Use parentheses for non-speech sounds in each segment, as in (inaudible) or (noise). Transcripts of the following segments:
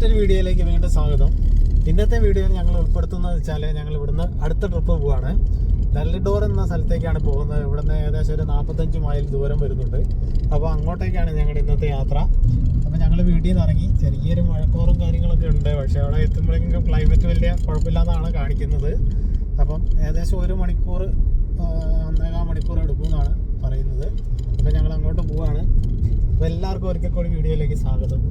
മറ്റൊരു വീഡിയോയിലേക്ക് വീണ്ടും സ്വാഗതം. ഇന്നത്തെ വീഡിയോയിൽ ഞങ്ങൾ ഉൾപ്പെടുത്തുന്നത് വെച്ചാൽ ഞങ്ങൾ ഇവിടുന്ന് അടുത്ത ട്രിപ്പ് പോവാണ്. ഡല്ലിഡോർ എന്ന സ്ഥലത്തേക്കാണ് പോകുന്നത്. ഇവിടുന്ന് ഏകദേശം ഒരു നാൽപ്പത്തഞ്ച് മൈൽ ദൂരം വരുന്നുണ്ട്. അപ്പോൾ അങ്ങോട്ടേക്കാണ് ഞങ്ങളുടെ ഇന്നത്തെ യാത്ര. അപ്പോൾ ഞങ്ങൾ വീട്ടിൽ നിന്ന് ഇറങ്ങി. ചെറിയൊരു മഴക്കോറും കാര്യങ്ങളൊക്കെ ഉണ്ട്. പക്ഷേ അവിടെ എത്തുമ്പോഴേക്കും ക്ലൈമറ്റ് വലിയ കുഴപ്പമില്ലാന്നാണ് കാണിക്കുന്നത്. അപ്പം ഏകദേശം ഒരു മണിക്കൂർ ഒന്നേകാൽ മണിക്കൂർ എടുക്കുമെന്നാണ് പറയുന്നത്. അപ്പോൾ ഞങ്ങൾ അങ്ങോട്ട് പോവാണ്. അപ്പോൾ എല്ലാവർക്കും ഒരിക്കൽ കൂടി വീഡിയോയിലേക്ക് സ്വാഗതം.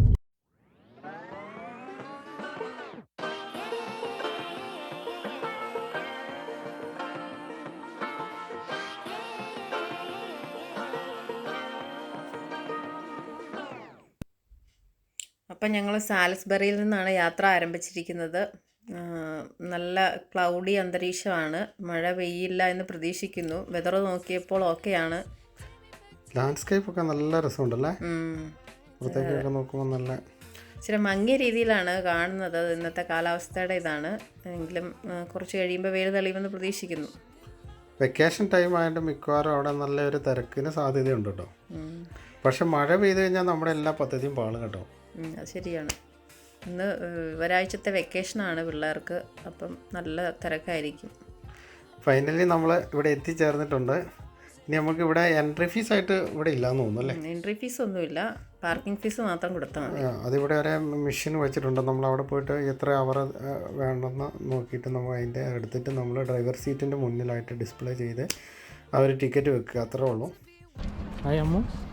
അപ്പം ഞങ്ങൾ സാലസ്ബറിയിൽ നിന്നാണ് യാത്ര ആരംഭിച്ചിരിക്കുന്നത്. നല്ല ക്ലൗഡി അന്തരീക്ഷമാണ്. മഴ പെയ്യില്ല എന്ന് പ്രതീക്ഷിക്കുന്നു. വെതർ നോക്കിയപ്പോൾ ഓക്കെയാണ് ലാൻഡ്സ്കേപ്പ് ഒക്കെ നല്ല രസമുണ്ടല്ലേ. പുറത്തേക്കൊക്കെ നോക്കുമ്പോൾ നല്ല ഇച്ചിരി മങ്ങിയ രീതിയിലാണ് കാണുന്നത്. ഇന്നത്തെ കാലാവസ്ഥയുടെ ഇതാണ്. എങ്കിലും കുറച്ച് കഴിയുമ്പോൾ വെയിൽ തെളിയുമെന്ന് പ്രതീക്ഷിക്കുന്നു. വെക്കേഷൻ ടൈം ആയതുകൊണ്ട് മിക്കവാറും അവിടെ നല്ലൊരു തിരക്കിന് സാധ്യതയുണ്ട് കേട്ടോ. പക്ഷെ മഴ പെയ്ത് കഴിഞ്ഞാൽ നമ്മുടെ എല്ലാ പദ്ധതിയും പാളും കേട്ടോ. അത് ശരിയാണ്. ഇന്ന് ഒരാഴ്ചത്തെ വെക്കേഷനാണ് പിള്ളേർക്ക് അപ്പം നല്ല തിരക്കായിരിക്കും. ഫൈനലി നമ്മൾ ഇവിടെ എത്തിച്ചേർന്നിട്ടുണ്ട്. ഇനി നമുക്ക് ഇവിടെ എൻട്രി ഫീസ് ആയിട്ട് ഇവിടെ ഇല്ലാന്ന് തോന്നുന്നു അല്ലേ? എൻട്രി ഫീസ് ഒന്നുമില്ല. പാർക്കിംഗ് ഫീസ് മാത്രം കൊടുത്താൽ മതി. ആ, അതിവിടെ ഒരു മെഷീൻ വെച്ചിട്ടുണ്ട്. നമ്മൾ അവിടെ പോയിട്ട് എത്ര അവർ വേണമെന്ന് നോക്കിയിട്ട് നമ്മൾ അതിന്റെ എടുത്തിട്ട് നമ്മൾ ഡ്രൈവർ സീറ്റിന്റെ മുന്നിലായിട്ട് ഡിസ്പ്ലേ ചെയ്ത് അവർ ടിക്കറ്റ് വെക്കുക. അത്രേ ഉള്ളൂ. ഹായ് അമ്മു.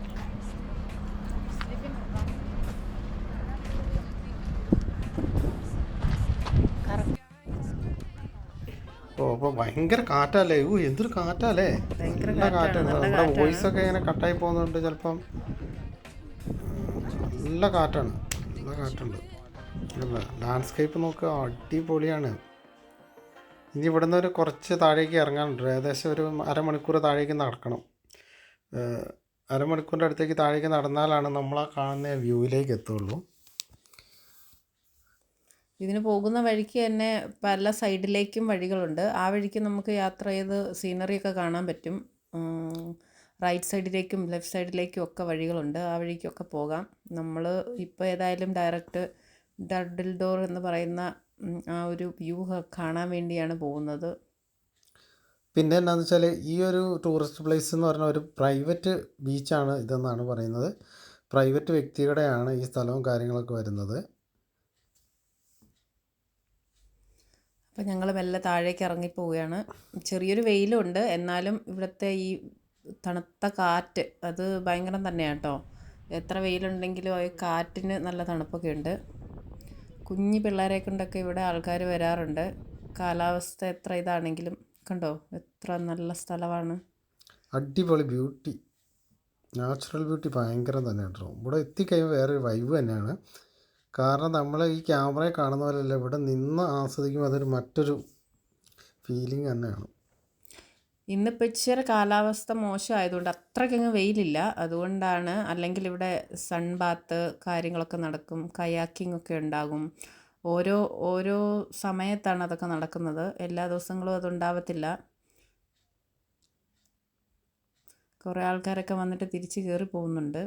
ഓ അപ്പൊ ഭയങ്കര കാറ്റല്ലേ? ഓ എന്തൊരു കാറ്റല്ലേ? നല്ല കാറ്റാണ്, നമ്മുടെ വോയിസ് ഒക്കെ ഇങ്ങനെ കട്ടായി പോകുന്നുണ്ട് ചിലപ്പം നല്ല കാറ്റാണ്. നല്ല കാറ്റുണ്ട്. ലാൻഡ്സ്കേപ്പ് നോക്കുക അടിപൊളിയാണ്. ഇനി ഇവിടുന്ന് ഒരു കുറച്ച് താഴേക്ക് ഇറങ്ങാനുണ്ട്. ഏകദേശം ഒരു അരമണിക്കൂർ താഴേക്ക് നടക്കണം. അരമണിക്കൂറിന്റെ അടുത്തേക്ക് താഴേക്ക് നടന്നാലാണ് നമ്മൾ ആ കാണുന്ന വ്യൂവിലേക്ക് എത്തുള്ളൂ. ഇതിന് പോകുന്ന വഴിക്ക് തന്നെ പല സൈഡിലേക്കും വഴികളുണ്ട്. ആ വഴിക്ക് നമുക്ക് യാത്ര ചെയ്ത് സീനറിയൊക്കെ കാണാൻ പറ്റും. റൈറ്റ് സൈഡിലേക്കും ലെഫ്റ്റ് സൈഡിലേക്കും ഒക്കെ വഴികളുണ്ട്. ആ വഴിക്കൊക്കെ പോകാം. നമ്മൾ ഇപ്പോൾ ഏതായാലും ഡയറക്റ്റ് ഡഡിൽ ഡോർ എന്ന് പറയുന്ന ആ ഒരു വ്യൂ കാണാൻ വേണ്ടിയാണ് പോകുന്നത്. പിന്നെ എന്താണെന്ന് വെച്ചാൽ ഈ ഒരു ടൂറിസ്റ്റ് പ്ലേസ് എന്ന് പറഞ്ഞാൽ ഒരു പ്രൈവറ്റ് ബീച്ചാണ് ഇതെന്നാണ് പറയുന്നത്. പ്രൈവറ്റ് വ്യക്തിയുടെയാണ് ഈ സ്ഥലവും കാര്യങ്ങളൊക്കെ വരുന്നത്. അപ്പോൾ ഞങ്ങൾ മെല്ലെ താഴേക്ക് ഇറങ്ങിപ്പോവുകയാണ് ചെറിയൊരു വെയിലുണ്ട്. എന്നാലും ഇവിടുത്തെ ഈ തണുത്ത കാറ്റ് അത് ഭയങ്കരം തന്നെയാണ് കേട്ടോ എത്ര വെയിലുണ്ടെങ്കിലും ആ കാറ്റിന് നല്ല തണുപ്പൊക്കെ ഉണ്ട്. കുഞ്ഞു പിള്ളേരെ കൊണ്ടൊക്കെ ഇവിടെ ആൾക്കാർ വരാറുണ്ട്. കാലാവസ്ഥ എത്ര ഇതാണെങ്കിലും കണ്ടോ? എത്ര നല്ല സ്ഥലമാണ്. അടിപൊളി ബ്യൂട്ടി. നാച്ചുറൽ ബ്യൂട്ടി ഭയങ്കരം തന്നെ കേട്ടോ ഇവിടെ എത്തിക്കഴിയുമ്പോൾ വേറെ വൈവ് തന്നെയാണ്. കാരണം നമ്മൾ ഈ ക്യാമറയെ കാണുന്ന പോലെയല്ല ഇവിടെ നിന്ന് ആസ്വദിക്കുമ്പോൾ അതൊരു മറ്റൊരു ഫീലിംഗ് തന്നെയാണ്. ഇന്നിപ്പോൾ ഇച്ചിരി കാലാവസ്ഥ മോശമായതുകൊണ്ട് അത്രയ്ക്കങ്ങ് വെയിലില്ല. അതുകൊണ്ടാണ് അല്ലെങ്കിൽ ഇവിടെ സൺ ബാത്ത് കാര്യങ്ങളൊക്കെ നടക്കും കയാക്കിംഗ് ഒക്കെ ഉണ്ടാകും. ഓരോ ഓരോ സമയത്താണ് അതൊക്കെ നടക്കുന്നത്. എല്ലാ ദിവസങ്ങളും അതുണ്ടാവത്തില്ല. കുറേ ആൾക്കാരൊക്കെ വന്നിട്ട് തിരിച്ച് കയറി പോകുന്നുണ്ട്.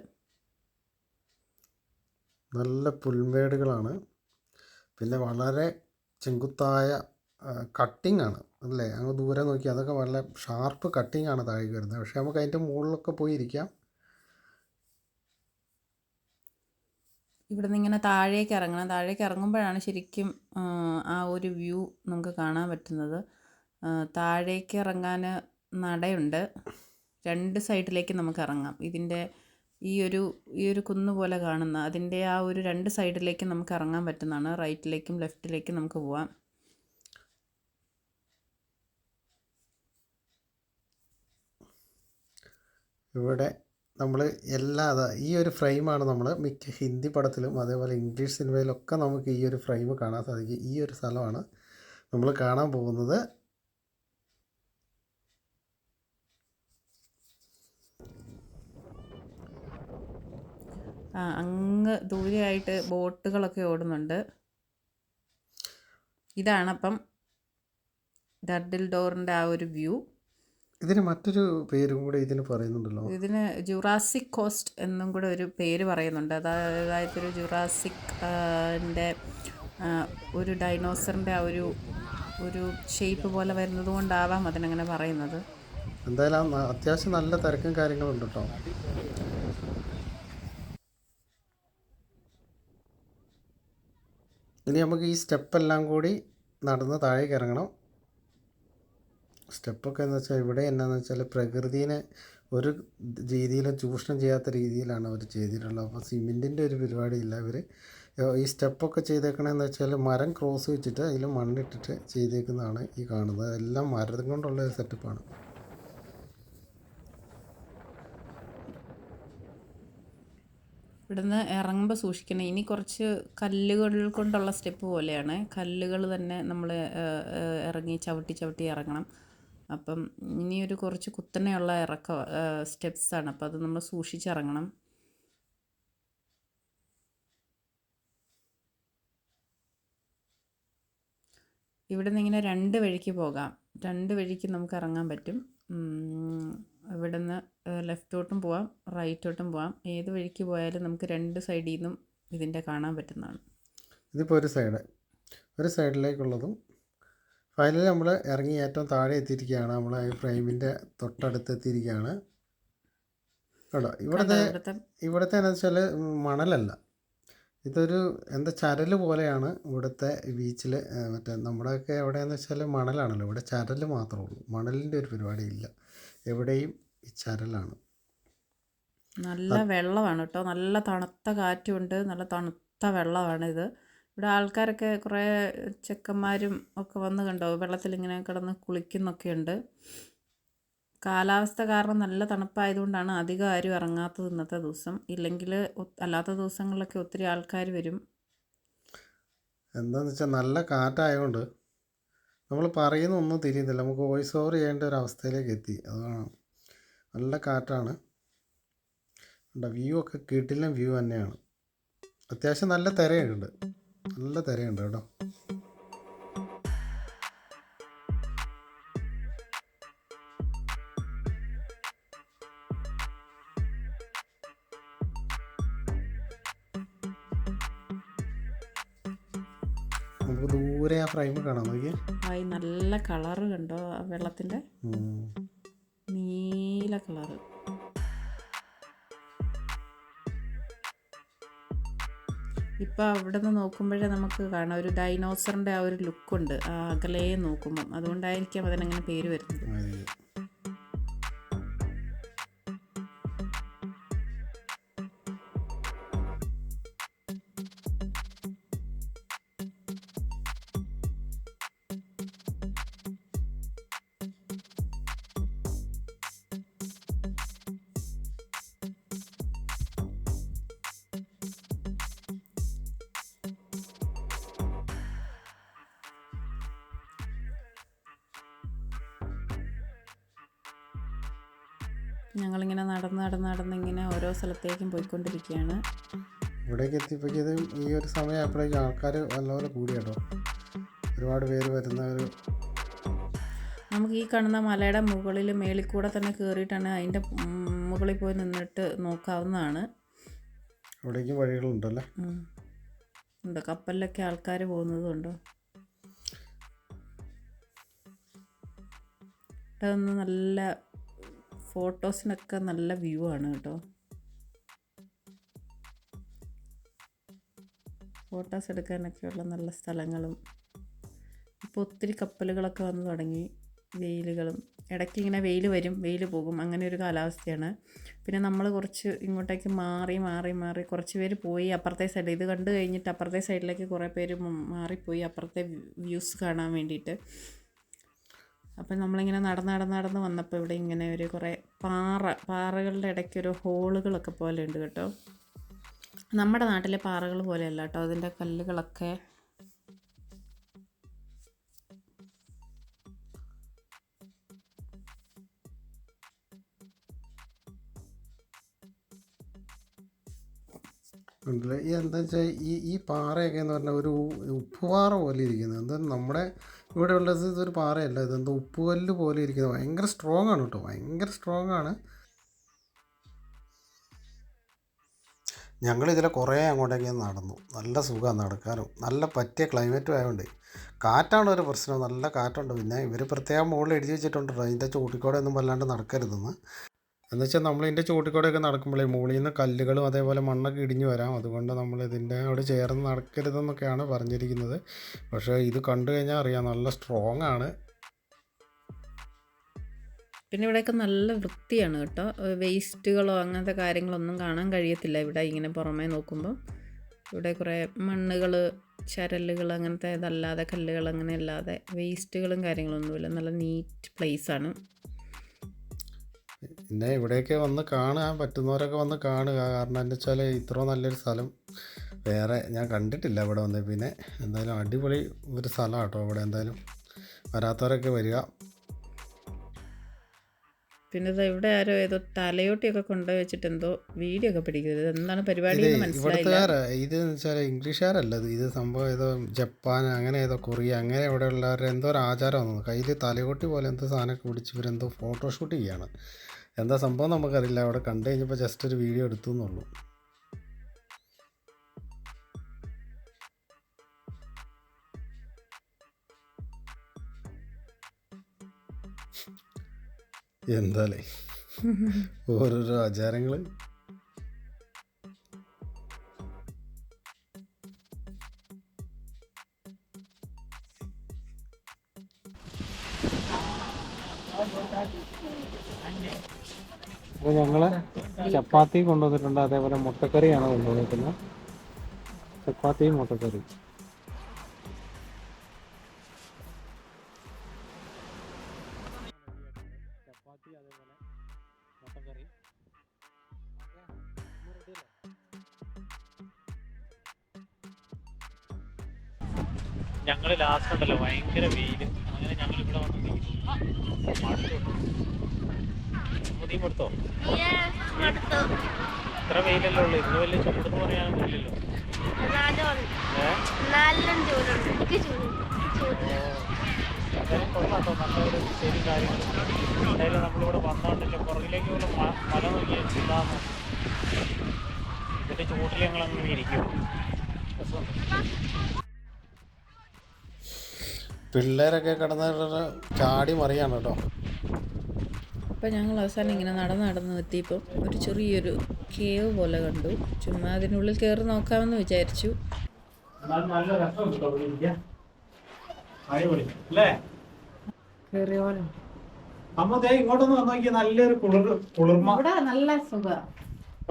നല്ല പുൽമേടുകളാണ്. പിന്നെ വളരെ ചെങ്കുത്തായ കട്ടിംഗ് ആണ് അല്ലേ? അങ്ങ് ദൂരെ നോക്കി അതൊക്കെ വളരെ ഷാർപ്പ് കട്ടിംഗ് ആണ് താഴേക്ക് വരുന്നത്. പക്ഷേ നമുക്ക് അതിന്റെ മുകളിലൊക്കെ പോയി ഇരിക്കാം. ഇവിടെ നിന്ന് ഇങ്ങനെ താഴേക്ക് ഇറങ്ങണം. താഴേക്ക് ഇറങ്ങുമ്പോഴാണ് ശരിക്കും ആ, ഒരു വ്യൂ നമുക്ക് കാണാൻ പറ്റുന്നത്. താഴേക്ക് ഇറങ്ങാൻ നടയുണ്ട്. രണ്ട് സൈഡിലേക്ക് നമുക്ക് ഇറങ്ങാം. ഇതിന്റെ ഈ ഒരു ഈ ഒരു കുന്ന് പോലെ കാണുന്ന അതിന്റെ ആ ഒരു രണ്ട് സൈഡിലേക്ക് നമുക്ക് ഇറങ്ങാൻ പറ്റുന്നതാണ്. റൈറ്റിലേക്കും ലെഫ്റ്റിലേക്കും നമുക്ക് പോവാം. ഇവിടെ നമ്മൾ എല്ലാ ഈ ഒരു ഫ്രെയിമാണ് നമ്മൾ മിക്ക ഹിന്ദി പടത്തിലും അതേപോലെ ഇംഗ്ലീഷ് സിനിമയിലൊക്കെ നമുക്ക് ഈ ഒരു ഫ്രെയിം കാണാൻ സാധിക്കും. ഈ ഒരു സ്ഥലമാണ് നമ്മൾ കാണാൻ പോകുന്നത്. അങ്ങ് ദൂരെയായിട്ട് ബോട്ടുകളൊക്കെ ഓടുന്നുണ്ട്. ഇതാണപ്പം ഡഡിൽ ഡോറിന്റെ ആ ഒരു വ്യൂ. ഇതിന് മറ്റൊരു പേരും കൂടെ ഇതിന് പറയുന്നുണ്ടല്ലോ. ഇതിന് ജുറാസിക് കോസ്റ്റ് എന്നും കൂടെ ഒരു പേര് പറയുന്നുണ്ട്. അതായത് ഒരു ജുറാസിക് ഒരു ഡൈനോസറിന്റെ ആ ഒരു ഒരു ഷേപ്പ് പോലെ വരുന്നത് കൊണ്ടാവാം അതിനങ്ങനെ പറയുന്നത്. എന്തായാലും അത്യാവശ്യം നല്ല തിരക്കും കാര്യങ്ങളും ഉണ്ട് കേട്ടോ ഇനി നമുക്ക് ഈ സ്റ്റെപ്പെല്ലാം കൂടി നടന്ന് താഴേക്ക് ഇറങ്ങണം. സ്റ്റെപ്പൊക്കെ എന്ന് വെച്ചാൽ ഇവിടെ എന്നാന്ന് വെച്ചാൽ പ്രകൃതിനെ ഒരു രീതിയിലും ചൂഷണം ചെയ്യാത്ത രീതിയിലാണ് അവർ ചെയ്തിട്ടുള്ളത്. അപ്പോൾ സിമെന്റിന്റെ ഒരു പരിപാടിയില്ല ഇവർ. ഈ സ്റ്റെപ്പൊക്കെ ചെയ്തേക്കണമെന്ന് വെച്ചാൽ മരം ക്രോസ് വെച്ചിട്ട് അതിൽ മണ്ണിട്ടിട്ട് ചെയ്തേക്കുന്നതാണ് ഈ കാണുന്നത്. എല്ലാം മരം കൊണ്ടുള്ള ഒരു സെറ്റപ്പാണ്. ഇവിടുന്ന് ഇറങ്ങുമ്പോൾ സൂക്ഷിക്കണം. ഇനി കുറച്ച് കല്ലുകൾ കൊണ്ടുള്ള സ്റ്റെപ്പ് പോലെയാണ്. കല്ലുകൾ തന്നെ നമ്മൾ ഇറങ്ങി ചവിട്ടി ചവിട്ടി ഇറങ്ങണം. അപ്പം ഇനി ഒരു കുറച്ച് കുത്തനെയുള്ള ഇറക്ക സ്റ്റെപ്സാണ്. അപ്പോൾ അത് നമ്മൾ സൂക്ഷിച്ചിറങ്ങണം. ഇവിടെ നിന്ന് ഇങ്ങനെ രണ്ട് വഴിക്ക് പോകാം. രണ്ട് വഴിക്ക് നമുക്ക് ഇറങ്ങാൻ പറ്റും. ഉം, ഇവിടെ ലെഫ്റ്റോട്ടും പോവാം റൈറ്റോട്ടും പോവാം. ഏത് വഴിക്ക് പോയാലും നമുക്ക് രണ്ട് സൈഡിൽ നിന്നും ഇതിന്റെ കാണാൻ പറ്റുന്നതാണ്. ഇതിപ്പോൾ ഒരു സൈഡ് ഒരു സൈഡിലേക്കുള്ളതും ഫൈനലി നമ്മൾ ഇറങ്ങി ഏറ്റവും താഴെ എത്തിയിരിക്കുകയാണ്. നമ്മൾ ഈ ഫ്രെയിമിന്റെ തൊട്ടടുത്ത് എത്തിയിരിക്കുകയാണ്. കേട്ടോ ഇവിടുത്തെ ഇവിടുത്തെ? എന്ന് വെച്ചാൽ മണലല്ല. ഇതൊരു എന്താ ചരൽ പോലെയാണ് ഇവിടുത്തെ ബീച്ചിൽ മറ്റേ നമ്മുടെയൊക്കെ എവിടെയെന്ന് വെച്ചാൽ മണലാണല്ലോ. ഇവിടെ ചരൽ മാത്രമേ ഉള്ളൂ. മണലിന്റെ ഒരു പരിപാടി ഇല്ല എവിടെയും ഈ ചരലാണ്. നല്ല വെള്ളമാണ് കേട്ടോ. നല്ല തണുത്ത കാറ്റുമുണ്ട് നല്ല തണുത്ത വെള്ളമാണ് ഇത് ഇവിടെ ആൾക്കാരൊക്കെ കുറേ ചെക്കന്മാരും ഒക്കെ വന്ന് കണ്ടോ? വെള്ളത്തിൽ ഇങ്ങനെ കിടന്ന് കുളിക്കുന്നൊക്കെ ഉണ്ട് കാലാവസ്ഥ കാരണം നല്ല തണുപ്പായതുകൊണ്ടാണ് അധികം ആരും ഇറങ്ങാത്തത് ഇന്നത്തെ ദിവസം. ഇല്ലെങ്കിൽ അല്ലാത്ത ദിവസങ്ങളിലൊക്കെ ഒത്തിരി ആൾക്കാർ വരും. എന്താണെന്ന് വെച്ചാൽ നല്ല കാറ്റായതുകൊണ്ട് നമ്മൾ പറയുന്ന ഒന്നും തിരിയുന്നില്ല. നമുക്ക് വോയിസ് ഓവർ ചെയ്യേണ്ട ഒരു അവസ്ഥയിലേക്ക് എത്തി. അതാണ് നല്ല കാറ്റാണ്. വ്യൂ ഒക്കെ കിട്ടില്ല വ്യൂ തന്നെയാണ്. അത്യാവശ്യം നല്ല തിരയുണ്ട് നല്ല തിരയുണ്ട് കേട്ടോ. ഫ്രെയിം കാണാൻ നോക്കിയേ. ആയി നല്ല കളറ് കണ്ടോ? ആ വെള്ളത്തിന്റെ നീല കളറ് ഇപ്പം അവിടെ നിന്ന് നോക്കുമ്പോഴേ നമുക്ക് കാണാം. ഒരു ഡൈനോസറിന്റെ ആ ഒരു ലുക്കുണ്ട് ആ അകലയെ നോക്കുമ്പം. അതുകൊണ്ടായിരിക്കാം അതിനങ്ങനെ പേര് വരുന്നത്. ഞങ്ങളിങ്ങനെ നടന്ന് നടന്ന് നടന്ന് ഇങ്ങനെ ഓരോ സ്ഥലത്തേക്കും പോയിക്കൊണ്ടിരിക്കുകയാണ്. ഇവിടേക്ക് എത്തിപ്പോഴത്തേക്കും ഈ ഒരു സമയമായപ്പോഴേക്കും ആൾക്കാർ നല്ലപോലെ കൂടി കേട്ടോ. ഒരുപാട് പേര് വരുന്ന ഒരു നമുക്ക് ഈ കാണുന്ന മലയുടെ മുകളിൽ മേളിൽ കൂടെ തന്നെ കയറിയിട്ടാണ് അതിന്റെ മുകളിൽ പോയി നിന്നിട്ട് നോക്കാവുന്നതാണ്. അവിടേക്കും വഴികളുണ്ടല്ലേ. ഉണ്ട്. കപ്പലിലൊക്കെ ആൾക്കാർ പോകുന്നതുണ്ടോ? ഇവിടെ നല്ല ഫോട്ടോസിനൊക്കെ നല്ല വ്യൂ ആണ് കേട്ടോ. ഫോട്ടോസ് എടുക്കാനൊക്കെയുള്ള നല്ല സ്ഥലങ്ങളും ഇപ്പോൾ ഒത്തിരി കപ്പലുകളൊക്കെ വന്ന് തുടങ്ങി വെയിലുകളും ഇടയ്ക്ക് ഇങ്ങനെ വെയിൽ വരും വെയിൽ പോകും അങ്ങനെ ഒരു കാലാവസ്ഥയാണ്. പിന്നെ നമ്മൾ കുറച്ച് ഇങ്ങോട്ടേക്ക് മാറി മാറി മാറി കുറച്ച് പേര് പോയി അപ്പുറത്തെ സൈഡിൽ ഇത് കണ്ടു കഴിഞ്ഞിട്ട് അപ്പുറത്തെ സൈഡിലേക്ക് കുറേ പേര് മാറിപ്പോയി അപ്പുറത്തെ വ്യൂസ് കാണാൻ വേണ്ടിയിട്ട്. അപ്പം നമ്മളിങ്ങനെ നടന്ന് നടന്ന് നടന്ന് വന്നപ്പോൾ ഇവിടെ ഇങ്ങനെ ഒരു കുറേ പാറ പാറകളുടെ ഇടയ്ക്ക് ഒരു ഹോളുകളൊക്കെ പോലെ ഉണ്ട് കേട്ടോ. നമ്മുടെ നാട്ടിലെ പാറകൾ പോലെയല്ല കേട്ടോ അതിന്റെ കല്ലുകളൊക്കെ. എന്താ വെച്ചാൽ ഈ ഈ പാറയൊക്കെ എന്ന് പറഞ്ഞാൽ ഒരു ഉപ്പുപാറ പോലെ ഇരിക്കുന്നത് എന്താ നമ്മുടെ ഇവിടെ ഉള്ളത് ഇതൊരു പാറയല്ല. ഇതെന്തോ ഉപ്പുകല്ല് പോലെ ഇരിക്കുന്നത് ഭയങ്കര സ്ട്രോങ് ആണ് കേട്ടോ. ഭയങ്കര സ്ട്രോങ് ആണ്. ഞങ്ങൾ ഇതിലെ കുറേ അങ്ങോട്ടേക്ക് നടന്നു. നല്ല സുഖമാണ് നടക്കാനും. നല്ല പറ്റിയ ക്ലൈമറ്റും ആയതുകൊണ്ട്. കാറ്റാണ് ഒരു പ്രശ്നം. നല്ല കാറ്റുണ്ട്. പിന്നെ ഇവർ പ്രത്യേകം മുകളിൽ എഴുതി വെച്ചിട്ടുണ്ട്. ട്ടോ, അതിന്റെ ചൂട്ടിക്കോടെ ഒന്നും വല്ലാണ്ട് നടക്കരുതെന്ന്. എന്ന് വെച്ചാൽ നമ്മൾ ഇതിന്റെ ചോട്ടിക്കൂടെയൊക്കെ നടക്കുമ്പോഴേ മുകളിൽ നിന്ന് കല്ലുകളും അതേപോലെ മണ്ണൊക്കെ ഇടിഞ്ഞു വരാം. അതുകൊണ്ട് നമ്മൾ ഇതിന്റെ അവിടെ ചേർന്ന് നടക്കരുതെന്നൊക്കെയാണ് പറഞ്ഞിരിക്കുന്നത്. പക്ഷേ ഇത് കണ്ടു കഴിഞ്ഞാൽ അറിയാം നല്ല സ്ട്രോങ് ആണ്. പിന്നെ ഇവിടെയൊക്കെ നല്ല വൃത്തിയാണ് കേട്ടോ. വേസ്റ്റുകളോ അങ്ങനത്തെ കാര്യങ്ങളൊന്നും കാണാൻ കഴിയത്തില്ല ഇവിടെ ഇങ്ങനെ പുറമേ നോക്കുമ്പോൾ ഇവിടെ കുറേ മണ്ണുകൾ ചരലുകൾ അങ്ങനത്തെ ഇതല്ലാതെ കല്ലുകൾ അങ്ങനെ അല്ലാതെ വേസ്റ്റുകളും കാര്യങ്ങളൊന്നുമില്ല. നല്ല നീറ്റ് പ്ലേസാണ് പിന്നെ ഇവിടെയൊക്കെ വന്ന് കാണാൻ പറ്റുന്നവരൊക്കെ വന്ന് കാണുക. കാരണം എന്താ വെച്ചാൽ ഇത്ര നല്ലൊരു സ്ഥലം വേറെ ഞാൻ കണ്ടിട്ടില്ല ഇവിടെ വന്ന്. പിന്നെ എന്തായാലും അടിപൊളി ഒരു സ്ഥലം കേട്ടോ ഇവിടെ എന്തായാലും. വരാത്തവരൊക്കെ വരിക. പിന്നെ ഇവിടെ ആരോ ഏതോ തലയോട്ടിയൊക്കെ കൊണ്ടുപോയി വെച്ചിട്ട് എന്തോ വീഡിയോ ഒക്കെ പിടിക്കുന്നത് എന്താണ് പരിപാടി ഇത് വെച്ചാൽ ഇംഗ്ലീഷുകാരല്ല ഇത്. സംഭവം ഏതോ ജപ്പാൻ അങ്ങനെ ഏതോ കൊറിയ അങ്ങനെ ഇവിടെ ഉള്ളവരുടെ എന്തോ ഒരു ആചാരം വന്നു കയ്യിൽ തലയോട്ടി പോലെ എന്തോ സാധനമൊക്കെ പിടിച്ച് ഇവരെന്തോ ഫോട്ടോഷൂട്ട് ചെയ്യാണ്. എന്താ സംഭവം നമുക്കറിയില്ല. അവിടെ കണ്ടു കഴിഞ്ഞപ്പോൾ ജസ്റ്റ് ഒരു വീഡിയോ എടുത്തു എന്നുള്ളൂ എന്താലേ (laughs) ഓരോരോ ആചാരങ്ങൾ ചപ്പാത്തി കൊണ്ടുവന്നിട്ടുണ്ട്. അതേപോലെ മുട്ടക്കറിയാണ് കൊണ്ടുവന്നിരിക്കുന്നത്. ചപ്പാത്തിയും മുട്ടക്കറി. ചപ്പാത്തി അതേപോലെ മുട്ടക്കറി. ഞങ്ങൾ ലാസ്റ്റ് ഉണ്ടല്ലോ. ഭയങ്കര വെയിൽ. അങ്ങനെ ഞങ്ങൾ ഇവിടെ വന്നു നീ കൊടുത്തോ ഇത്ര വെയിലല്ലോ ഉള്ളൂ. ഇന്ന് വലിയ ചൂടെന്ന് പറയാനൊന്നും ഇല്ലല്ലോ. ശരി കാര്യങ്ങൾ എന്തായാലും നമ്മളിവിടെ വന്നോണ്ടല്ലോ പുറകിലേക്ക് ഉള്ള മല നോക്കിയ ഇതാന്ന്. ഇതിന്റെ ചൂട്ടിൽ ഞങ്ങൾ അങ്ങനെ ഇരിക്കും. പിള്ളേരൊക്കെ കിടന്ന് ചാടി മറിയാണ് കേട്ടോ. അപ്പോൾ ഞങ്ങൾ അവസാനം ഇങ്ങനെ നടന്ന് നടന്ന് എത്തിയപ്പം ഒരു ചെറിയൊരു കേവ് പോലെ കണ്ടു. ചുമ്മാ അതിനുള്ളിൽ കയറി നോക്കാമെന്ന് വിചാരിച്ചു.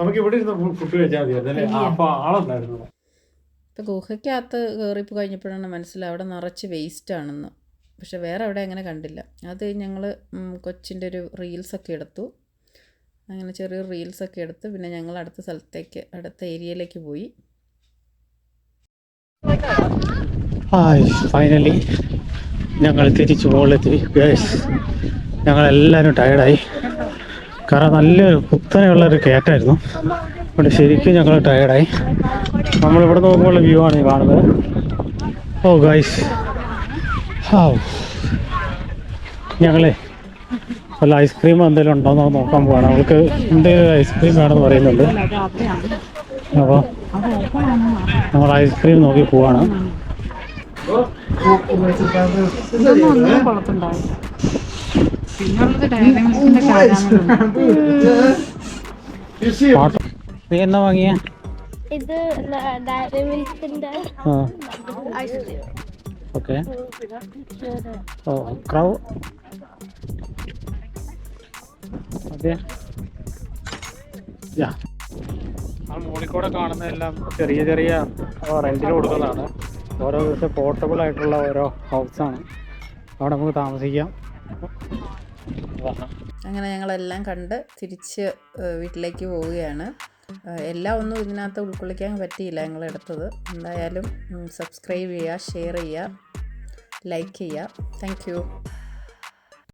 നമുക്ക് ഇവിടെ ഇരുന്ന് ഫുഡ് കഴിച്ചാൽ മതി. അപ്പൊ ആളുണ്ടായിരുന്നു. ഗുഹയ്ക്കകത്ത് കയറിപ്പ് കഴിഞ്ഞപ്പോഴാണ് മനസ്സിലായി അവിടെ നിറച്ച് വേസ്റ്റ് ആണെന്ന്. പക്ഷെ വേറെ അവിടെ അങ്ങനെ കണ്ടില്ല. അത് ഞങ്ങൾ കൊച്ചിന്റെ ഒരു റീൽസൊക്കെ എടുത്തു. അങ്ങനെ ചെറിയ റീൽസൊക്കെ എടുത്തു പിന്നെ ഞങ്ങൾ അടുത്ത സ്ഥലത്തേക്ക് അടുത്ത ഏരിയയിലേക്ക് പോയി. ഫൈനലി ഞങ്ങൾ തിരിച്ചു മുകളിലെത്തി ഗേസ് ഞങ്ങളെല്ലാവരും ടയർഡായി കാരണം നല്ലൊരു കുത്തനെയുള്ളൊരു കയറ്റായിരുന്നു അതുകൊണ്ട് ശരിക്കും ഞങ്ങൾ ടയർഡായി നമ്മളിവിടെ നോക്കുമ്പോൾ വ്യൂ ആണ് ഈ കാണുന്നത്. ഓ ഗൈസ് ഹാവ് ഞങ്ങളെ വല്ല ഐസ്ക്രീം എന്തെങ്കിലും ഉണ്ടോ എന്ന് നോക്കാൻ പോവാണ്. അവൾക്ക് എന്തെങ്കിലും ഐസ്ക്രീം വേണമെന്ന് പറയുന്നുണ്ട്. അപ്പോൾ നമ്മൾ ഐസ്ക്രീം നോക്കി പോവാണ്. നീ എന്നാ വാങ്ങിയ? ഇത് ഡയറി മിൽക്കിന്റെ ആ. ഐസ്ക്രീം. ഓക്കെ ഓ ക്രൗ അതെ യാ ആ എല്ലാം ചെറിയ ചെറിയ റെന്റിന് കൊടുക്കുന്നതാണ്. ഓരോ ദിവസം പോർട്ടബിൾ ആയിട്ടുള്ള ഓരോ ഹൗസാണ് അവിടെ നമുക്ക് താമസിക്കാം. അങ്ങനെ ഞങ്ങളെല്ലാം കണ്ട് തിരിച്ച് വീട്ടിലേക്ക് പോവുകയാണ്. എല്ലാം ഒന്നും ഇതിനകത്ത് ഉൾക്കൊള്ളിക്കാൻ പറ്റിയില്ല ഞങ്ങൾ എടുത്തത്. എന്തായാലും സബ്സ്ക്രൈബ് ചെയ്യുക ഷെയർ ചെയ്യുക ലൈക്ക് ചെയ്യുക. താങ്ക്